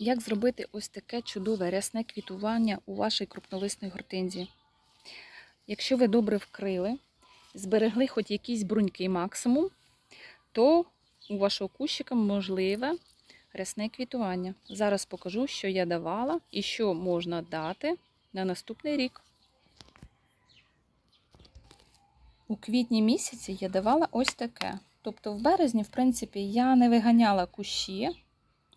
Як зробити ось таке чудове рясне квітування у вашій крупнолисної гортензії? Якщо ви добре вкрили, зберегли хоч якісь бруньки максимум, то у вашого кущика можливе рясне квітування. Зараз покажу, що я давала і що можна дати на наступний рік. У квітні місяці я давала ось таке. Тобто в березні, в принципі, я не виганяла кущі,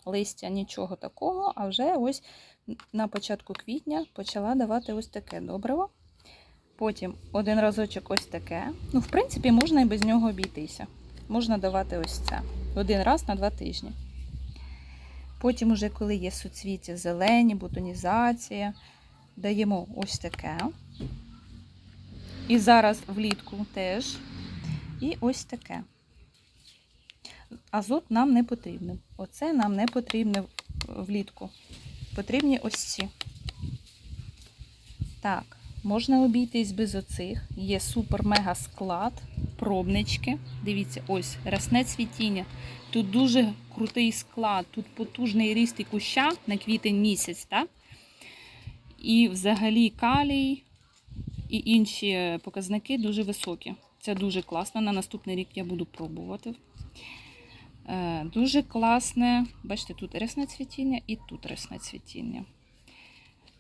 листя, нічого такого, а вже ось на початку квітня почала давати ось таке добриво. Потім один разочок ось таке. Ну, в принципі, можна і без нього обійтися. Можна давати ось це. Один раз на два тижні. Потім, уже коли є суцвіття зелені, бутонізація, даємо ось таке. І зараз влітку теж. І ось таке. Азот нам не потрібен. Оце нам не потрібно влітку. Потрібні ось ці. Так, можна обійтись без оцих. Є супер-мега склад, пробнички. Дивіться, ось рясне цвітіння. Тут дуже крутий склад, тут потужний ріст і куща на квітень місяць, так? І взагалі калій і інші показники дуже високі. Це дуже класно. На наступний рік я буду пробувати. Е, Дуже класне, бачите, тут рясне цвітіння і тут рясне цвітіння.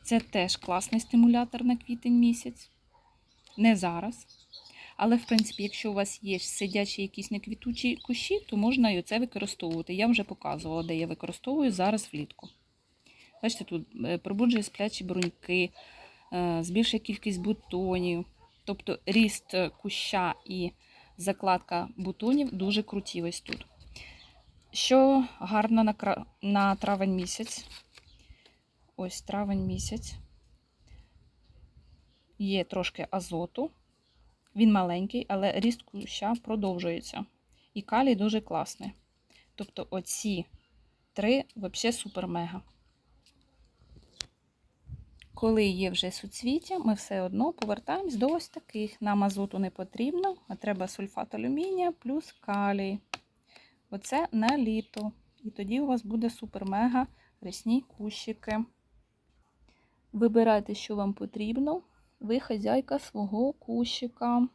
Це теж класний стимулятор на квітень місяць. Не зараз. Але, в принципі, якщо у вас є сидячі якісь неквітучі кущі, то можна і оце використовувати. Я вже показувала, де я використовую зараз влітку. Бачите, тут е, пробуджує сплячі бруньки, е, збільшує кількість бутонів. Тобто ріст куща і закладка бутонів дуже круті ось тут. Що гарно на, на травень місяць. Ось травень місяць. Є трошки азоту. Він маленький, але ріст куща продовжується. І калій дуже класний. Тобто оці три взагалі супер-мега. Коли є вже суцвіття, ми все одно повертаємось до ось таких. Нам азоту не потрібно, а треба сульфат алюмінія плюс калій. Оце на літо. І тоді у вас буде супер-мега рясні кущики. Вибирайте, що вам потрібно. Ви хазяйка свого кущика.